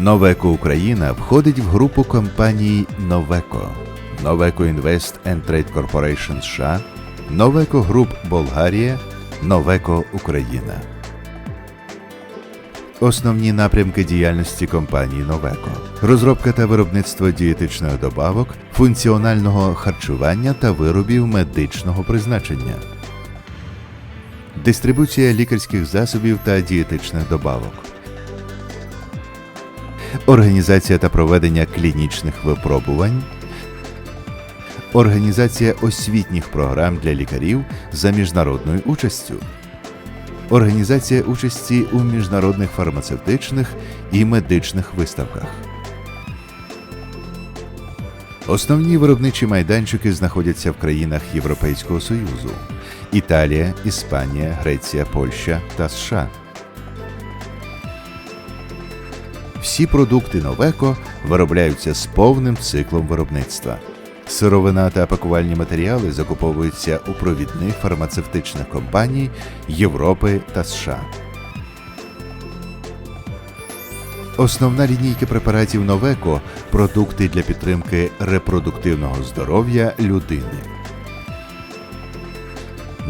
Новеко Україна входить в групу компаній Новеко, Новеко Invest and Trade Corporation США, Новеко Груп Болгарія, Новеко Україна. Основні напрямки діяльності компанії Новеко: розробка та виробництво дієтичних добавок, функціонального харчування та виробів медичного призначення, дистрибуція лікарських засобів та дієтичних добавок, організація та проведення клінічних випробувань, організація освітніх програм для лікарів за міжнародною участю. Організація участі у міжнародних фармацевтичних і медичних виставках. Основні виробничі майданчики знаходяться в країнах Європейського Союзу: Італія, Іспанія, Греція, Польща та США. Всі продукти Новеко виробляються з повним циклом виробництва. Сировина та пакувальні матеріали закуповуються у провідних фармацевтичних компаній Європи та США. Основна лінійка препаратів Новеко продукти для підтримки репродуктивного здоров'я людини.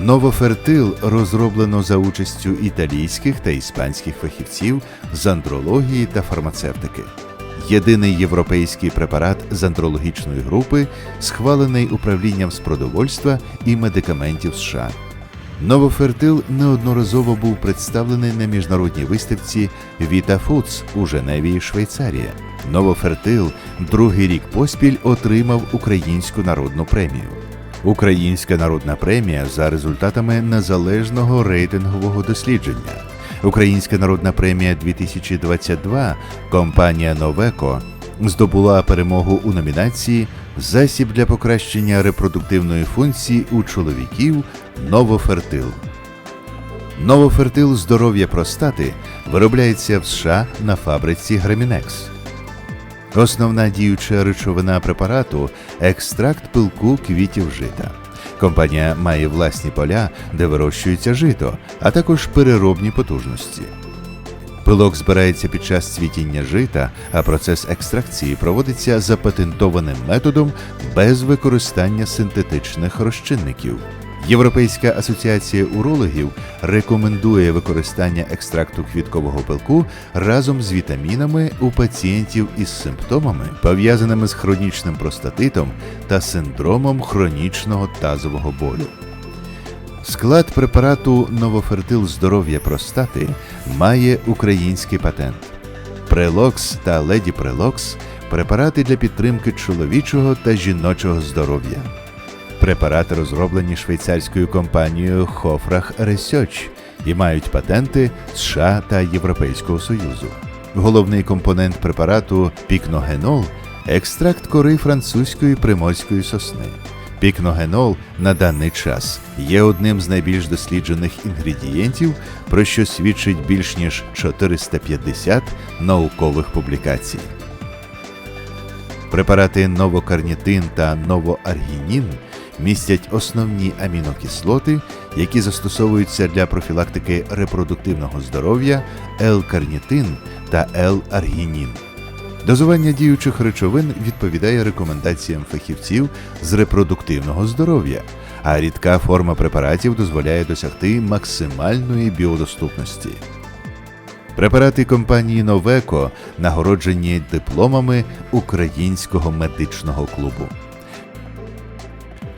Новофертил розроблено за участю італійських та іспанських фахівців з андрології та фармацевтики. Єдиний європейський препарат з андрологічної групи, схвалений управлінням з продовольства і медикаментів США. Новофертил неодноразово був представлений на міжнародній виставці Vita Foods у Женеві, Швейцарія. Новофертил другий рік поспіль отримав Українську народну премію. Українська народна премія за результатами незалежного рейтингового дослідження. Українська народна премія 2022 компанія Новеко здобула перемогу у номінації Засіб для покращення репродуктивної функції у чоловіків Новофертил. Новофертил здоров'я простати виробляється в США на фабриці Грамінекс. Основна діюча речовина препарату екстракт пилку квітів жита. Компанія має власні поля, де вирощується жито, а також переробні потужності. Пилок збирається під час цвітіння жита, а процес екстракції проводиться запатентованим методом без використання синтетичних розчинників. Європейська асоціація урологів рекомендує використання екстракту квіткового пилку разом з вітамінами у пацієнтів із симптомами, пов'язаними з хронічним простатитом та синдромом хронічного тазового болю. Склад препарату Новофертил здоров'я простати має український патент. Прелокс та Леді Прелокс препарати для підтримки чоловічого та жіночого здоров'я. Препарати розроблені швейцарською компанією Hofrach Research і мають патенти США та Європейського Союзу. Головний компонент препарату пікногенол екстракт кори французької приморської сосни. Пікногенол на даний час є одним з найбільш досліджених інгредієнтів, про що свідчить більш ніж 450 наукових публікацій. Препарати новокарнітин та новоаргінін містять основні амінокислоти, які застосовуються для профілактики репродуктивного здоров'я L-карнітин та L-аргінін. Дозування діючих речовин відповідає рекомендаціям фахівців з репродуктивного здоров'я, а рідка форма препаратів дозволяє досягти максимальної біодоступності. Препарати компанії Новеко нагороджені дипломами Українського медичного клубу.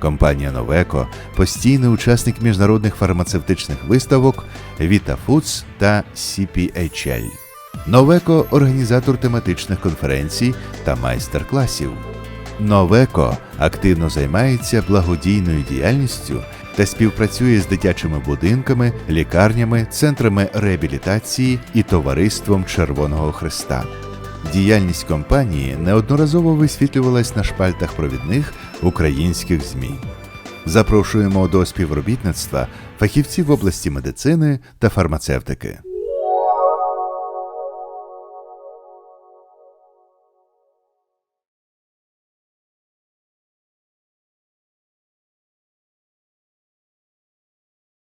Компанія Новеко постійний учасник міжнародних фармацевтичних виставок Vita Foods та CPHL. Новеко організатор тематичних конференцій та майстер-класів. Новеко активно займається благодійною діяльністю та співпрацює з дитячими будинками, лікарнями, центрами реабілітації і товариством Червоного Христа. Діяльність компанії неодноразово висвітлювалась на шпальтах провідних українських ЗМІ. Запрошуємо до співробітництва фахівців в області медицини та фармацевтики.